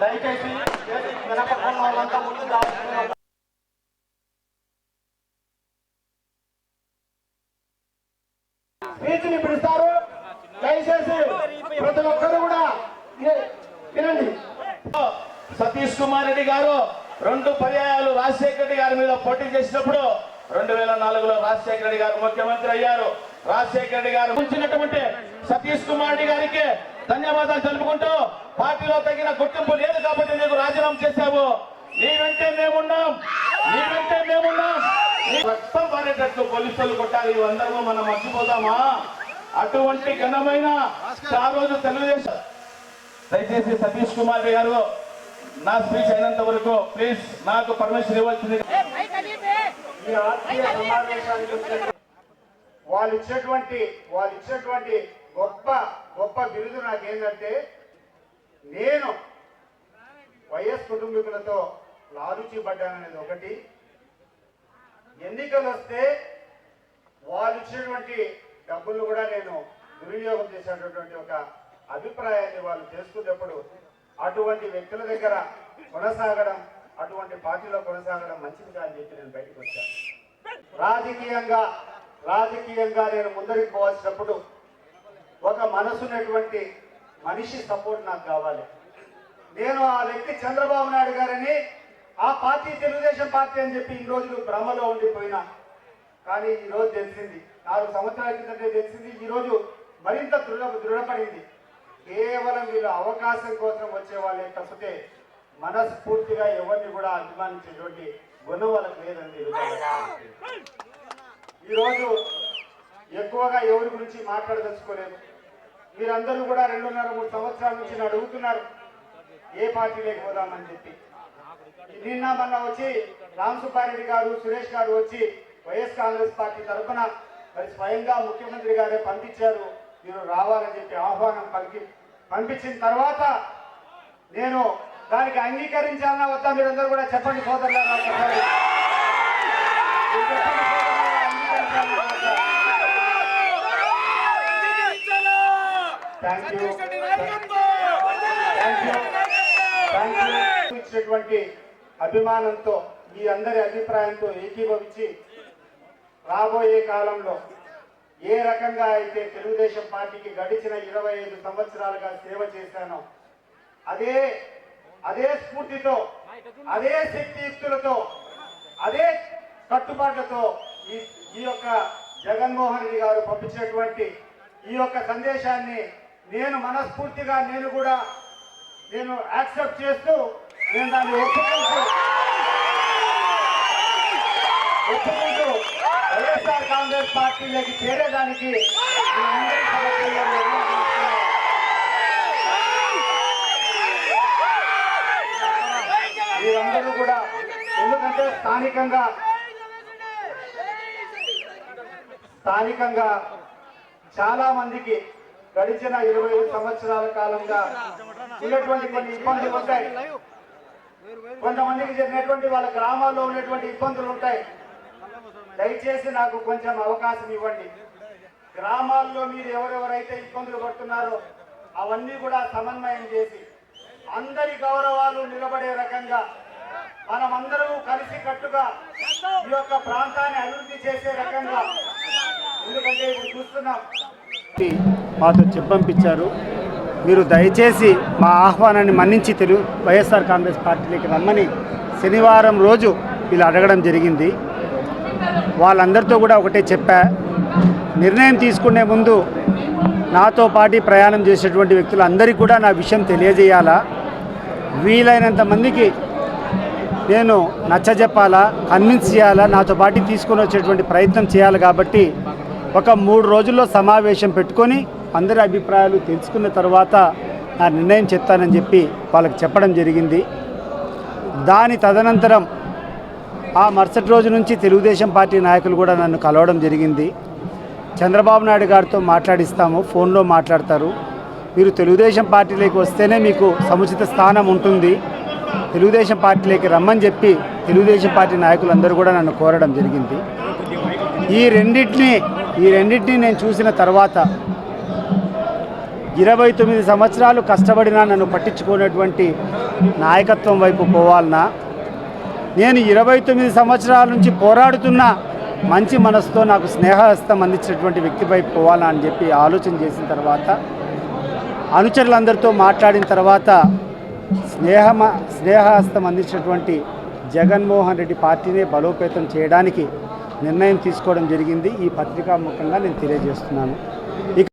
దయచేసి వెనపడుతున్న వాళ్ళంతా ముందు రావాల్సిందిగా స్పీచ్ని పిలుస్తారు. దయచేసి ప్రతి ఒక్కరు కూడా వినండి. సతీష్ కుమార్ రెడ్డి గారు రెండు పర్యాయాలు రాజశేఖర రెడ్డి గారి మీద పోటీ చేసినప్పుడు రెండు వేల నాలుగులో రాజశేఖర రెడ్డి గారు ముఖ్యమంత్రి అయ్యారు. రాజశేఖర రెడ్డి గారు ఉంచినటువంటి సతీష్ కుమార్ రెడ్డి గారికి ధన్యవాదాలు తెలుపుకుంటూ పార్టీలో తగిన గుర్తింపు లేదు కాబట్టి నీకు రాజీనామా చేశావు. నీ వెంటే మేమున్నాం. నీ వెంటే మేమున్నాం. రక్తం పారేటట్లు పోలీసులు కొట్టాలి. ఇవందరము మనం మర్చిపోదామా? అటువంటి ఘనమైన ఆ రోజు తెలుగుదేశం దయచేసి సతీష్ కుమార్ గారు నా స్పీచ్ అయినంత వరకు ప్లీజ్ నాకు పర్మిషన్ ఇవ్వాల్సింది. వాళ్ళు ఇచ్చినటువంటి వాళ్ళు ఇచ్చినటువంటి గొప్ప గొప్ప బిరుదు నాకేంటంటే నేను వైఎస్ కుటుంబీకులతో లాలుచి పడ్డాననేది ఒకటి. ఎన్నికలు వస్తే వాళ్ళు ఇచ్చినటువంటి డబ్బులు కూడా నేను దుర్వినియోగం చేసేటటువంటి ఒక అభిప్రాయాన్ని వాళ్ళు చేసుకునేటప్పుడు అటువంటి వ్యక్తుల దగ్గర కొనసాగడం అటువంటి పార్టీలో కొనసాగడం మంచిది కాదని చెప్పి నేను బయటకు వచ్చాను. రాజకీయంగా రాజకీయంగా నేను ముందరికి పోవాల్సినప్పుడు ఒక మనసున్నటువంటి మనిషి సపోర్ట్ నాకు కావాలి. నేను ఆ వ్యక్తి చంద్రబాబు నాయుడు గారని ఆ పార్టీ తెలుగుదేశం పార్టీ అని చెప్పి ఈ రోజులు భ్రమలో ఉండిపోయినా. కానీ ఈరోజు తెలిసింది నాలుగు సంవత్సరాల క్రితమే తెలిసింది ఈరోజు మరింత దృఢ దృఢపడింది. కేవలం వీళ్ళు అవకాశం కోసం వచ్చే వాళ్ళే తప్పితే మనస్ఫూర్తిగా ఎవరిని కూడా అభిమానించేటువంటి గుణం వాళ్ళకి లేదండి ఈరోజు ఎక్కువగా ఎవరి గురించి మాట్లాడదలుచుకోలేదు. మీరందరూ కూడా రెండున్నర మూడు సంవత్సరాల నుంచి అడుగుతున్నారు ఏ పార్టీలోకి పోదామని చెప్పి నిన్న మొన్న వచ్చి రామ్ సుబ్బారెడ్డి గారు సురేష్ గారు వచ్చి వైఎస్ కాంగ్రెస్ పార్టీ తరఫున మరి స్వయంగా ముఖ్యమంత్రి గారే పంపించారు మీరు రావాలని చెప్పి ఆహ్వానం పలికి పంపించిన తర్వాత నేను దానికి అంగీకరించాలన్నా వద్దా మీరందరూ కూడా చెప్పండి సోదరులారా చెప్పండి. మీరు చెప్పండి సోదరులారా, అంగీకరించాలన్నా వద్దా? థ్యాంక్ యూ థ్యాంక్ యూ ఇచ్చినటువంటి అభిమానంతో మీ అందరి అభిప్రాయంతో ఏకీభవించి రాబోయే కాలంలో ఏ రకంగా అయితే తెలుగుదేశం పార్టీకి గడిచిన ఇరవై ఐదు సంవత్సరాలుగా సేవ చేశానో అదే అదే స్ఫూర్తితో అదే శక్తియుక్తులతో అదే కట్టుబాట్లతో ఈ ఈ యొక్క జగన్మోహన్ రెడ్డి గారు పంపించినటువంటి ఈ యొక్క సందేశాన్ని నేను మనస్ఫూర్తిగా నేను కూడా నేను యాక్సెప్ట్ చేస్తూ నేను దాన్ని ఒప్పుకుంటూ ఒప్పుకుంటూ వైఎస్ఆర్ కాంగ్రెస్ పార్టీలోకి చేరేదానికి మీ మీరందరూ కూడా ఎందుకంటే స్థానికంగా స్థానికంగా చాలా మందికి గడిచిన ఇరవై సంవత్సరాల కాలంగా ఉన్నటువంటి కొన్ని ఇబ్బందులు ఉంటాయి. కొంతమందికి జరిగినటువంటి వాళ్ళ గ్రామాల్లో ఉన్నటువంటి ఇబ్బందులు ఉంటాయి. దయచేసి నాకు కొంచెం అవకాశం ఇవ్వండి. గ్రామాల్లో మీరు ఎవరెవరైతే ఇబ్బందులు పడుతున్నారో అవన్నీ కూడా సమన్వయం చేసి అందరి గౌరవాలు నిలబడే రకంగా మనమందరము కలిసి కట్టుగా ఈ యొక్క ప్రాంతాన్ని అభివృద్ధి చేసే రకంగా. ఎందుకంటే ఇప్పుడు చూస్తున్నాం మాతో చెప్పంపించారు. మీరు దయచేసి మా ఆహ్వానాన్ని మన్నించి తెలుగు వైఎస్ఆర్ కాంగ్రెస్ పార్టీలోకి రమ్మని శనివారం రోజు వీళ్ళు అడగడం జరిగింది. వాళ్ళందరితో కూడా ఒకటే చెప్పా. నిర్ణయం తీసుకునే ముందు నాతో పాటు ప్రయాణం చేసేటువంటి వ్యక్తులందరికీ కూడా నా విషయం తెలియజేయాలా? వీలైనంత మందికి నేను నచ్చజెప్పాలా? కన్విన్స్ చేయాలా? నాతో పాటు తీసుకొని వచ్చేటువంటి ప్రయత్నం చేయాలి కాబట్టి ఒక మూడు రోజుల్లో సమావేశం పెట్టుకొని అందరి అభిప్రాయాలు తెలుసుకున్న తర్వాత నా నిర్ణయం చెప్తానని చెప్పి వాళ్ళకి చెప్పడం జరిగింది. దాని తదనంతరం ఆ మరుసటి రోజు నుంచి తెలుగుదేశం పార్టీ నాయకులు కూడా నన్ను కలవడం జరిగింది. చంద్రబాబు నాయుడు గారితో మాట్లాడిస్తాము ఫోన్లో మాట్లాడతారు. మీరు తెలుగుదేశం పార్టీలోకి వస్తేనే మీకు సముచిత స్థానం ఉంటుంది. తెలుగుదేశం పార్టీలోకి రమ్మని చెప్పి తెలుగుదేశం పార్టీ నాయకులందరూ కూడా నన్ను కోరడం జరిగింది. ఈ రెండింటిని ఈ రెండింటిని నేను చూసిన తర్వాత ఇరవై తొమ్మిది సంవత్సరాలు కష్టపడినా నన్ను పట్టించుకునేటువంటి నాయకత్వం వైపు పోవాలన్నా నేను ఇరవై తొమ్మిది సంవత్సరాల నుంచి పోరాడుతున్న మంచి మనసుతో నాకు స్నేహహస్తం అందించినటువంటి వ్యక్తి వైపు పోవాలా అని చెప్పి ఆలోచన చేసిన తర్వాత అనుచరులందరితో మాట్లాడిన తర్వాత స్నేహమ స్నేహహస్తం అందించినటువంటి జగన్మోహన్ రెడ్డి పార్టీనే బలోపేతం చేయడానికి నిర్ణయం తీసుకోవడం జరిగింది. ఈ పత్రికా ముఖంగా నేను తెలియజేస్తున్నాను.